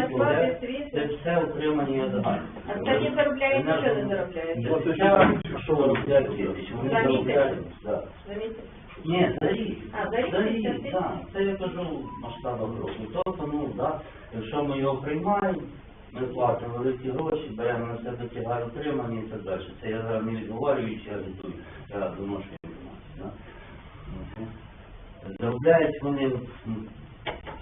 Зарплати, світло. це все утримання загальне. А самі заробляють, що не заробляють? Ну, то це, що вони тисяч, вони За місяць? заробляють, да. За місяць? Ні, за рік. А, за рік 50 тисяч? так. Це я кажу в масштабах. Тобто, ну, да, якщо ми його приймаємо, ми платимо великі гроші, беремо на себе тягар утримання і так далі. Це я зараз не відговорюю, чи агітую, я доношу інформацію. Да? От. Заробляють вони м,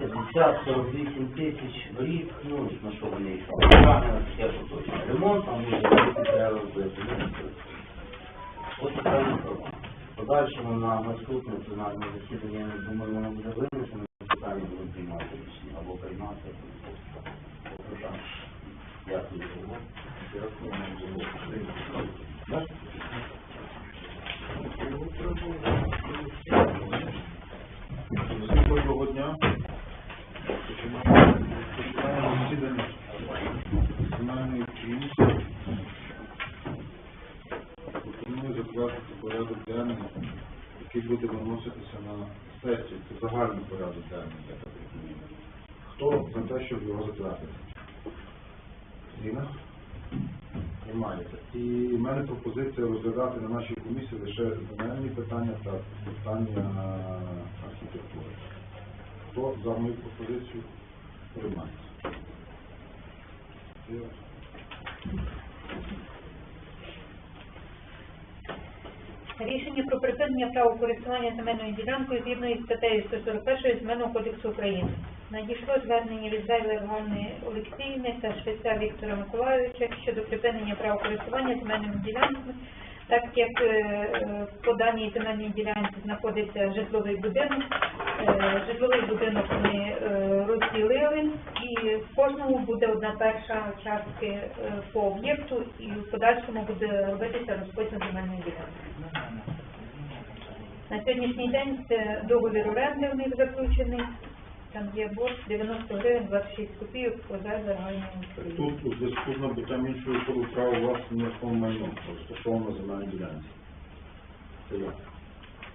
50-48 тисяч в рік, ну, на що вони їх програми, я що точно, ремонт, а може бути треба робити. ну, Ось така. В Подальшому на наступне пленарне засідання, я не думаю, воно буде винесено, питання будемо приймати рішення або приймати. або так. Дякую за увагу. Всім доброго дня. Починаємо починаємо засідання національної комісії. Пропоную затвердити порядок денний, який буде виноситися на сесію. Це загальний порядок денний, я так розумію. Хто за те, щоб його затвердити? Зіна? Немає. І в мене пропозиція розглядати на нашій комісії лише земельні питання та питання архітектури. Хто за мою пропозицію приймається? Рішення про припинення права користування земельною ділянкою згідно із статтею 141 Земельного кодексу України. Надійшло звернення від Зайли Ганни Олексіївни та Швеця Віктора Миколайовича щодо припинення права користування земельними ділянками, так як е, по даній земельній ділянці знаходиться житловий будинок. Е, Житловий будинок вони е, розділили і в кожному буде одна перша частки е, по об'єкту і в подальшому буде робитися розподіл земельної ділянки. На сьогоднішній день це договір оренди у них заключений. Там є борг 90 гривень 26 копійок по загальному. Тут у зв'язку з набуттям іншої особи право власне нерухомого майно, розташовано на земельній ділянці. Це?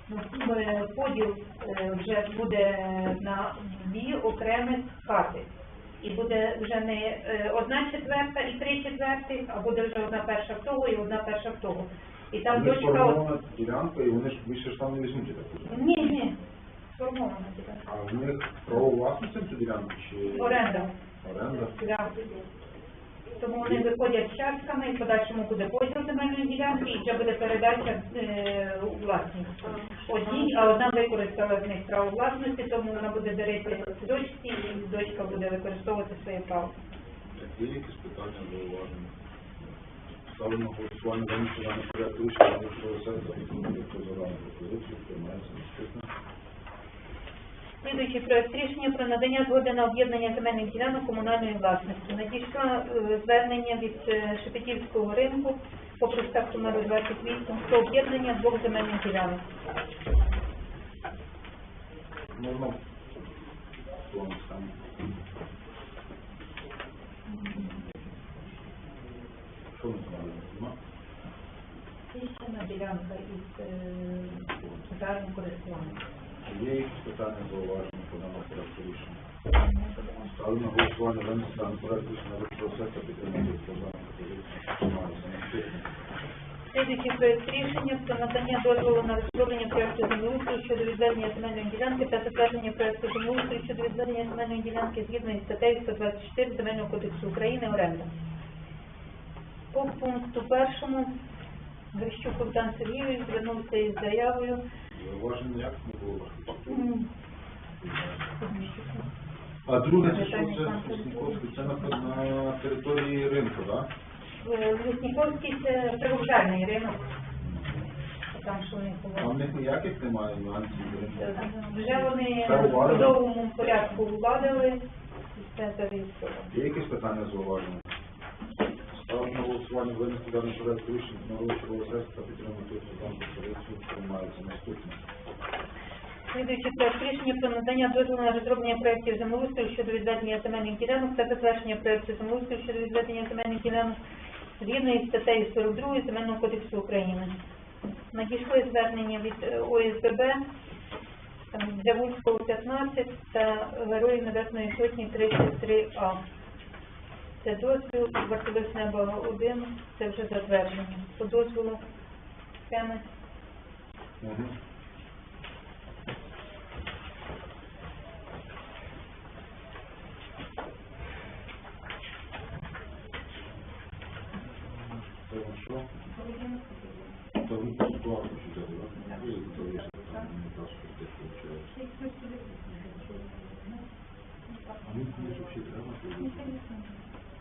Ну, е, Поділ е, вже буде на дві окремі хати. І буде вже не е, одна четверта і три четверти, а буде вже одна перша в того і одна перша в того. І там Вони дочка... сформована ділянка, і вони ж більше ж там не візьмуть, я так розумію. Ні, ні, сформована ділянка. А в них право власності цю ділянку чи Оренда. оренда? Да. Тому вони виходять частками, і в подальшому буде поділ земельної ділянки, і вже буде передача е, у власність. Одній, а одна використала з них право власності, тому вона буде дарити дочці, і дочка буде використовувати своє право. Є якісь питання зауваження? Ставлю на голосування за місце на порядку рішення, якщо все запитання, хто за дану пропозицію, приймається наступне. Слідуючий проект рішення про надання згоди на об'єднання земельних ділянок комунальної власності. Надійшло е, звернення від е, Шепетівського ринку по проспекту номер 28 про об'єднання двох земельних ділянок. Можна. Що ми робимо? Священна ділянка із е, загальним користуванням. Є якісь питання зауваження по даному порядку рішення? Ставлю на голосування даного порядку рішення вищого сектора підтримати приймається наступне. Слідуючий проект рішення про надання дозволу на розроблення проекту землеустрою щодо відведення земельної ділянки та затвердження проекту землеустрою щодо відведення земельної ділянки згідно із статтею 124 Земельного кодексу України оренда. По пункту першому Грищук Богдан Сергійович звернувся із заявою. Зауваження не було. М, А друге, це що це Сосніковський? Це на, на території ринку, так? е, Лісніковський це привокзальний ринок. Там що у них А в них ніяких немає нюансів ринку? Вже вони Це в судовому порядку владили і все зареєстровано. Є якісь питання зауваження? Ставлю на голосування винести даний порядок рішення на розширу сесію та підтримати цю дану пропозицію, приймається наступне. Слідуючий проект рішення про надання дозволу на розроблення проєктів землеустрою щодо відведення земельних ділянок та затвердження проєктів землеустрою щодо відведення земельних ділянок згідно із статтею 42 Земельного кодексу України. Надійшли звернення від е, ОСББ там, Дзявульського 15 та Героїв Небесної Сотні 33А. Це дозвіл, Василис Неба 1, це вже затвердження. По дозволу схеми. Угу. Мені не взагалі треба,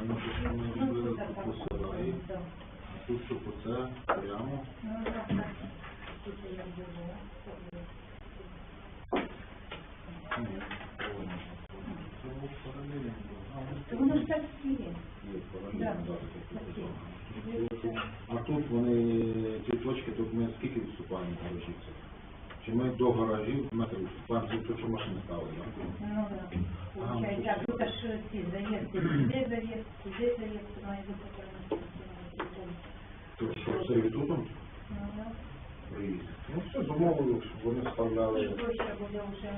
що ми робили тут по сараї. А тут що по це прямо. А, ну, Воно ж так і є. Є, паралельно, да, таке показано. А тут вони, ці точки, тут ми скільки відступаємо в гаражі? це? Чи ми до гаражів метрів це тут, що машини ставили, так? Ну, да. Получається, а тут аж ці заїзди, сюди заїзд, сюди заїзд, має бути переносити. То що, сервітутом Ну, да. приїзд? Ну все, замовили, щоб вони І вставляли. площа буде вже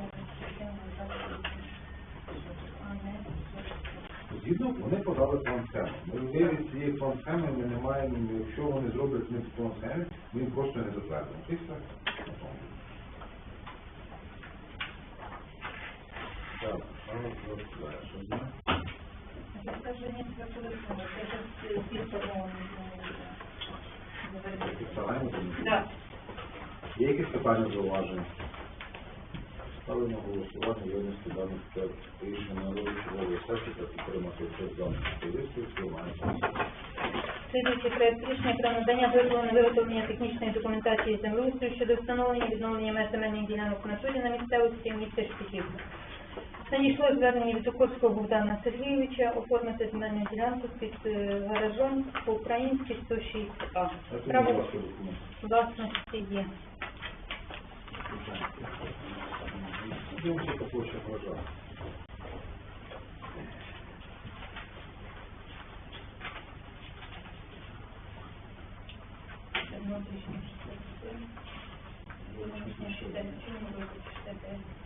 Згідно, вони подали план схеми. Ми вивід цієї план схеми ми не маємо, якщо вони зроблять не план схеми, ми їм просто не затвердимо. І все. Так, а от далі. Скаження специфічного, це ж ті формовані. Підставляємо за них? Так. Є якісь питання зауваження? Ставлю на голосування винести даних проект рішення на чергової сесії та підтримати все за пропозицію, приймається. Слідуючий проект рішення про надання дозволу на виготовлення технічної документації землеустрою щодо встановлення і відновлення меж земельних ділянок в натурі на місцевості в місті Шпиківка. Надійшло звернення від Окорського Богдана Сергійовича оформити земельну ділянку під е, гаражом по-українськи 106А. Право власності є. Дивимося по площі гаража. Чому ви 65?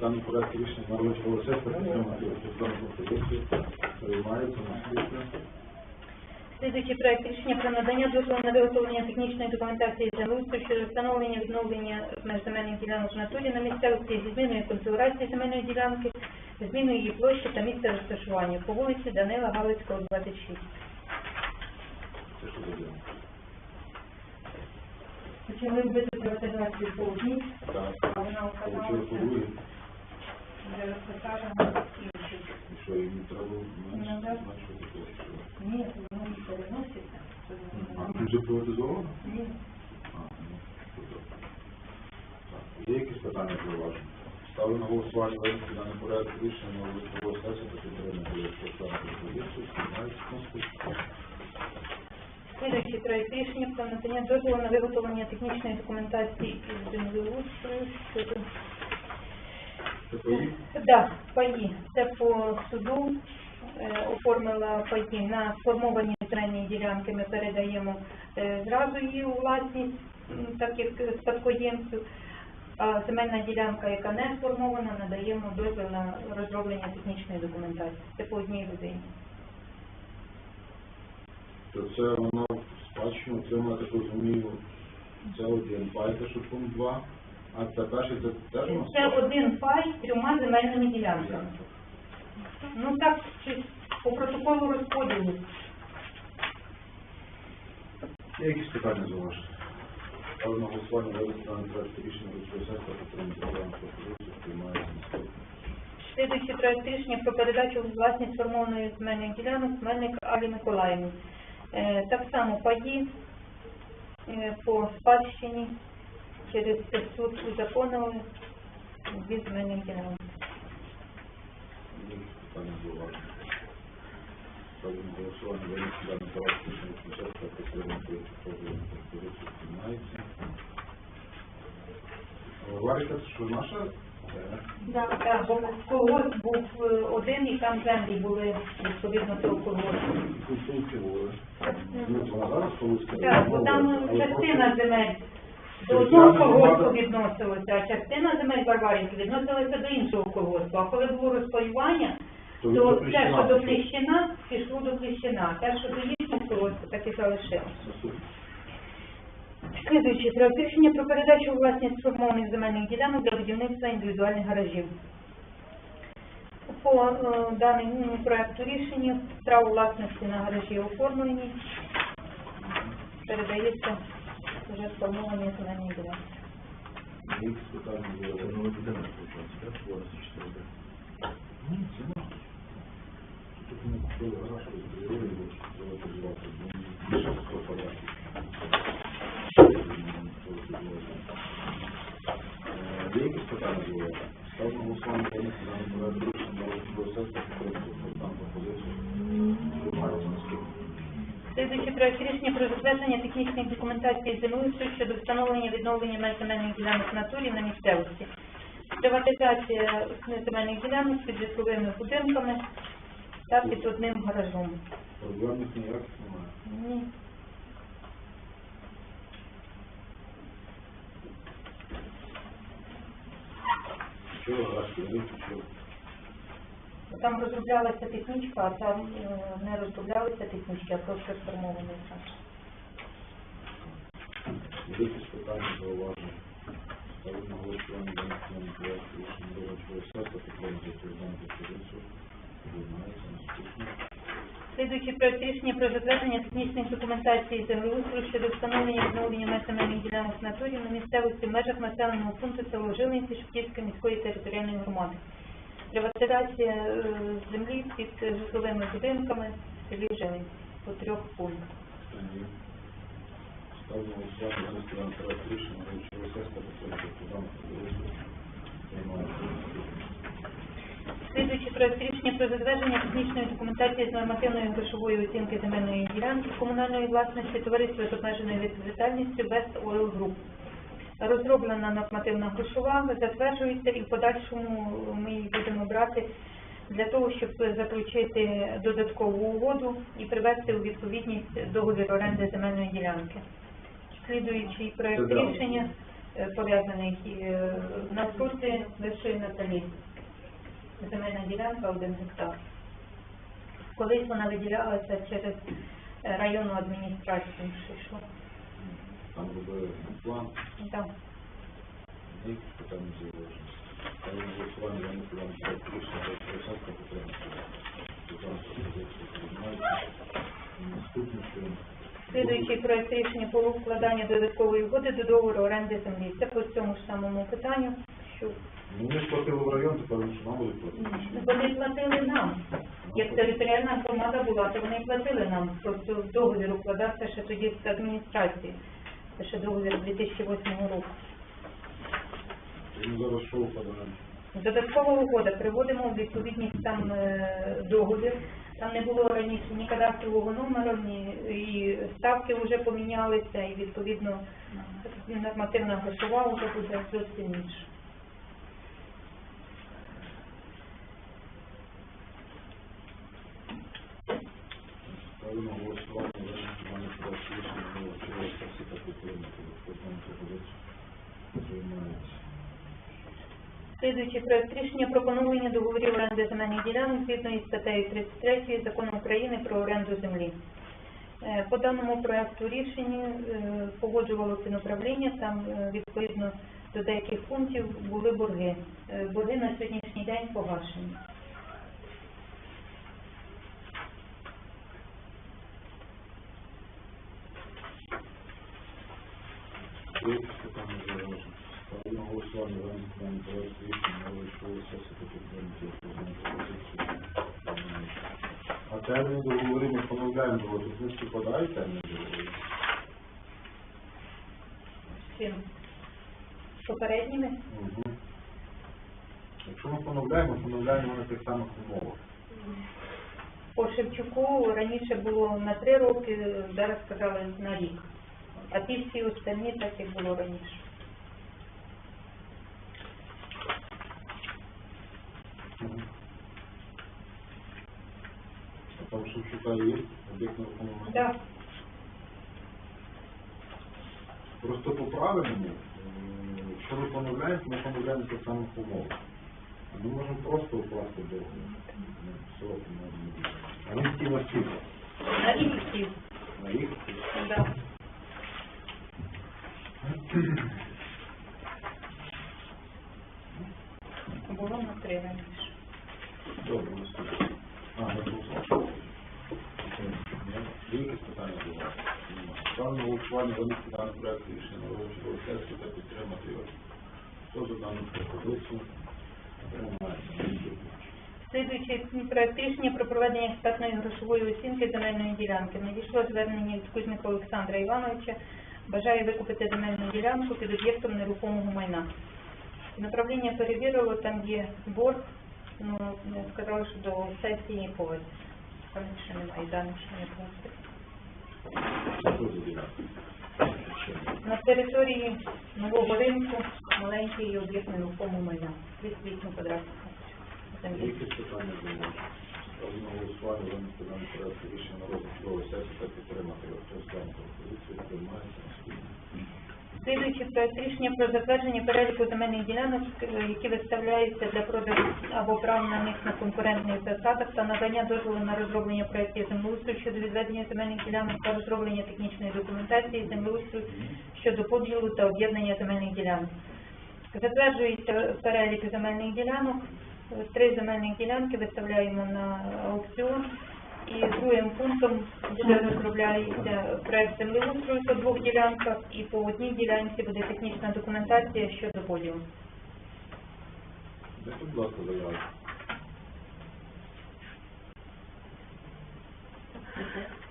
Дані проєкт рішення народного сесії приймається на світлі. Слідуючий проект рішення про надання дозволу на виготовлення технічної документації землеустрою щодо встановлення відновлення меж земельних ділянок в натурі на місцевості зі зміною конфігурації земельної ділянки, зміною її площі та місця розташування по вулиці Данила Галицького, 26. Це що за діло? Почали робити приватизацію по одній, а вона Получили по оказалася другій. вже розпосаджена іншою. І що, їм треба Ну, менше? Ні, воно не переноситься. А тут вже приватизовано? Ні. Ну. Є якісь питання зауваження? Ставлю на голосування винести даний порядок рішення на військової сесії та підтримати державну пропозицію. Приймається наступне. Слідуючий проект рішення про надання дозволу на виготовлення технічної документації із землеустрою щодо Це поїхали? Да, паї. Це по суду е, оформила паї на сформовані земельні ділянки. Ми передаємо е, зразу її у власність, так як спадкоємцю. А земельна ділянка, яка не сформована, надаємо дозвіл на розроблення технічної документації. Це по одній людині. То це воно спадщину отримала, так розумію, це один це що пункт 2, а це перший, це теж у нас? Це один пай з трьома земельними ділянками. Ну так, щось По протоколу розподілу. Є якісь питання зауваження? Ставлю на голосування вивести на проект рішення від сесії підтримати програму пропозицію, приймається наступне. Слідуючий проект рішення про передачу у власність сформованої земельних ділянок Мельник Алі Миколаївні. Е, Так само паї е, по спадщині через суд ділянки. Є якісь питання? Ставлю на голосування вивести на проект рішення від сесії підтримати програму пропозицію, приймається. Варіка, що наша? Е, Так, бо колгосп був е, один і там землі були відповідно до колгоспу. Консультки були. Ну, зараз Полуцька. Так, бо там частина земель до одного колгоспу можу- а частина земель Барбарівки відносилася до іншого колгоспу. А коли було розпаювання, То то те, що до. Кліщина, пішло до Кліщина. Те, що до їхнього колгоспу, так і залишилося. Слідуючий проект рішення про передачу у власність сформованих земельних ділянок для будівництва індивідуальних гаражів. По е, даному проекту рішення право власності на гаражі оформлені, передається вже сформовані земельні ділянки. Якісь питання зауваження? Будинок, так? Твориться 4 це можна. Тут ми купили гараж, розбили його, треба подівати. Більше такого порядку. Є якісь питання зауваження? Ставимо на голосування винести на проект рішення до сесії підтримати програму пропозицію. Приймається наступне. Слідуючий проект рішення про затвердження технічної документації землеустрою щодо встановлення відновлення меж земельних ділянок в натурі на місцевості. Приватизація земельних ділянок під житловими будинками та під одним гаражом. Проблемних ніяких немає. Ні. Чого гараж що Там розроблялася технічка, а там е, не розроблялися технічки, а просто сформований. Є якісь питання, зауваження? Ставить на голосування за національний проект рішення речової сесії, підтримати відповідальну пропозицію. Приймається наступне. Слідуючий проект рішення про затвердження технічної документації землеустрою щодо встановлення відновлення меж земельних ділянок в натурі на місцевості в межах населеного пункту село Жилинці Шевківської міської територіальної громади. Приватизація е, землі під житловими будинками в селі Жилинці по трьох пунктах. Ставлю голосування за проект рішення сесії, проект про затвердження технічної документації з нормативної грошової оцінки земельної ділянки комунальної власності товариства з обмеженою відповідальністю West Oil Group. Розроблена нормативна грошова, затверджується і в подальшому ми її будемо брати для того, щоб заключити додаткову угоду і привести у відповідність договір оренди земельної ділянки. Слідуючий да. рішення е, пов'язаний е, на скорці Вищої Наталі земельна ділянка один гектар. Колись вона виділялася через е, районну адміністрацію, що. Там робили план. Там. Є якісь питання зауваження? Ставлю на голосування за національний проект рішення до речової сесії, підтримати відповідальну пропозицію. Приймається. Наступне, що Слідуючий проект рішення про укладання додаткової угоди до договору оренди землі. Це по цьому ж самому питанню, що Ну, вони ж платили в район, тепер нам будуть платити. вони платили нам. Як територіальна громада була, то вони платили нам. Просто договір укладався ще тоді з адміністрації. Це ще договір 2008 року. Зараз що? Додаткова угода. Приводимо в відповідність там е, договір. Там не було раніше ні кадастрового номеру, ні і ставки вже помінялися, і відповідно нормативна грошова вже буде зовсім інша. Ставлю на голосування за національний проект рішення до речової сесії та підтримати відповідальну пропозицію. Слідуючий проект рішення про поновлення договорів оренди земельних ділянок згідно із статтею 33 Закону України про оренду землі. Е, По даному проекту рішення е, погоджувало фінуправління, там е, відповідно до деяких пунктів були борги. Борги на сьогоднішній день погашені. Якісь питання зауваження? Ставлю на голосування даний питання проект рішення військову сесію та підтримки. А термін договорів ми поновляємо, бо тут не співпадає термін договорів. З цим попередніми. Угу. Якщо ми поновляємо, поновляємо на тих самих умовах. По Шевчуку раніше було на три роки, зараз сказали на рік. А ті всі останні так як було раніше. А там Шевчука є об'єкт нерухомого? Так, Просто по правильному, якщо ми поновляємо, то ми поновляємо тих самих. А ми можемо просто укласти договір. Ну, сроки можемо. А він ті на на рік всі. На рік? Да. Було на три раніше. Добре. А, не було. Якісь питання до вас? Ставлю голосування винести даний проект рішення на розгляд сесії та підтримати його. Хто за дану пропозицію? Слідуючий проект рішення про проведення експертної грошової оцінки земельної ділянки. Надійшло звернення від Кузьмика Олександра Івановича. Бажає викупити земельну ділянку під об'єктом нерухомого майна. Направління перевірило, там є борг, ну, сказали, що до сесії поводиться. Там ще немає даних, що не ділянка? На території нового ринку маленький об'єкт нерухомого майна. 38 квадратних метрів. Є на голосування винести даний проект рішення на розгляд судової сесії та підтримати його. Хто за? Приймається. Слідуючий проект рішення про затвердження переліку земельних ділянок, які виставляються для продажу або прав на них на конкурентних засадах та надання дозволу на розроблення проєктів землеустрою щодо відведення земельних ділянок та розроблення технічної документації землеустрою щодо поділу та об'єднання земельних ділянок. Затверджується перелік земельних ділянок. Три земельних ділянки виставляємо на аукціон. І другим пунктом буде розробляється проект землеустрою по двох ділянках, і по одній ділянці буде технічна документація щодо поділу. Де тут, будь ласка, заява?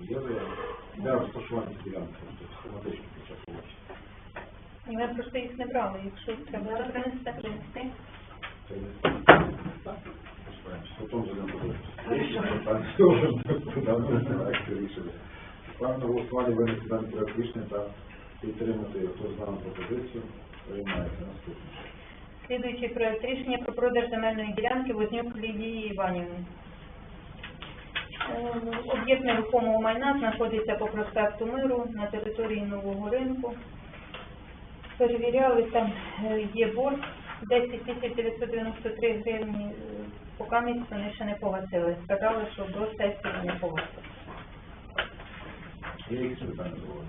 Є заява? Де розташування ділянки? Схематично почав І ми просто їх не брали, якщо треба, принести, принести. Не так? Потім. Вже даного проекту рішення. Та підтримати. Хто дану пропозицію? Приймається. Наступне. Слідуючий проект рішення про продаж земельної ділянки Вознюк Лідії Іванівни. Е, Об'єкт нерухомого майна знаходиться по проспекту Миру на території нового ринку. Перевіряли, там е, є борг 10 тисяч 993 гривні. Е, Поки вони ще не погасили. Сказали, що до сесії не погасили. Є якісь питання до вас?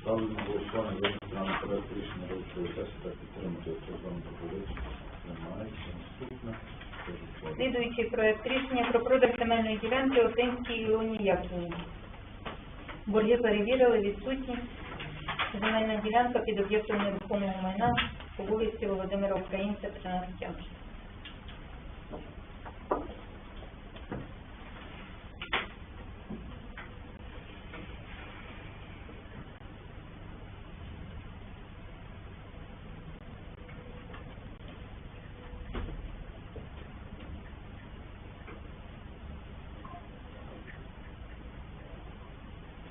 Ставлю на голосування винести даний проект рішення розгляду сесії та підтримати за дану пропозицію? Приймається. Наступне. Слідуючий проект рішення про продаж земельної ділянки Отинській Ілоні Яковлевні. Борги перевірили, відсутні. Земельна ділянка під об'єктом нерухомого майна по вулиці Володимира Українця, 13 А.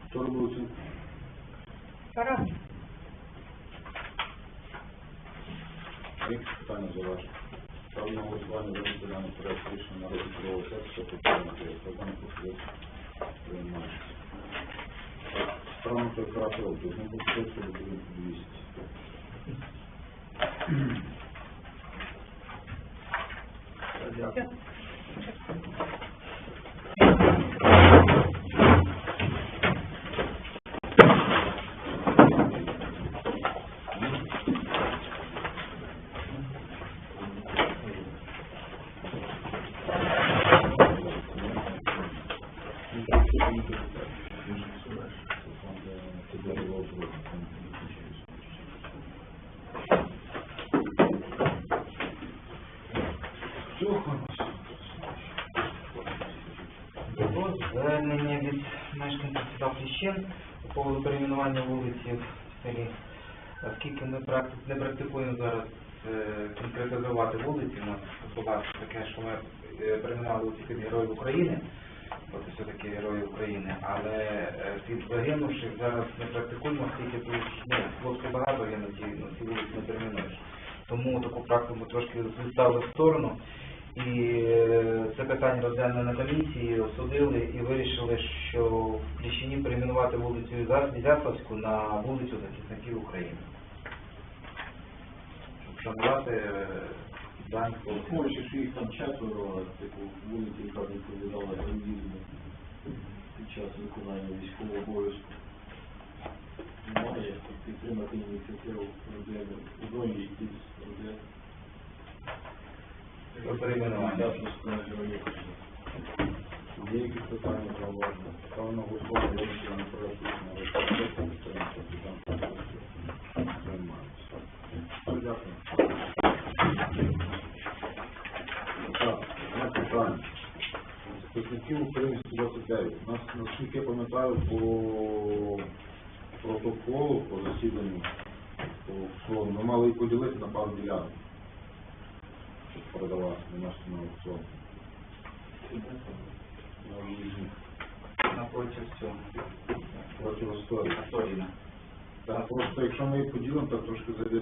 Хто робив оцінку? Пора. Які питання за ваше? Ставлю на голосування винести даний проект рішення на розгляд судового сесії та підтримати його. Хто за дану пропозицію? Приймається. Крапки років. тут ним буде 200. Оскільки ми практи- не практикуємо зараз е, конкретизувати вулиці, у нас була таке, що ми е, перейменували вулиці під Героїв України, от все-таки Герої України, але е, під загинувших зараз не практикуємо, оскільки тут ну, хлопців багато гинуть, і ну, ці вулиці не перейменуєш. Тому таку практику трішки відставили в сторону. І е, це питання розглянули на комісії, осудили і вирішили, що в Пліщині перейменувати вулицю Ізя- Ізяславську на вулицю захисників України. Дані хлопців. Враховуючи, що їх там четверо, типу, вулиці, яка відповідала героїзму під час виконання військового обов'язку. Немає підтримати ініціативу родини, одної якісь родини. Про перейменування. Якісь питання на голосування вирішення на проект на рекомендацію підтримки Президента Приймається. Все, Дякую. Так, одне питання. Захисників України 129. У нас, наскільки я пам'ятаю, по протоколу, по засіданню, по аукціону, ми мали їх поділити на пару ділянок, щоб передавати на наш на аукціон. Напротив цього. противостояння. Соріна. Так, просто якщо ми їх поділимо, так трошки зайде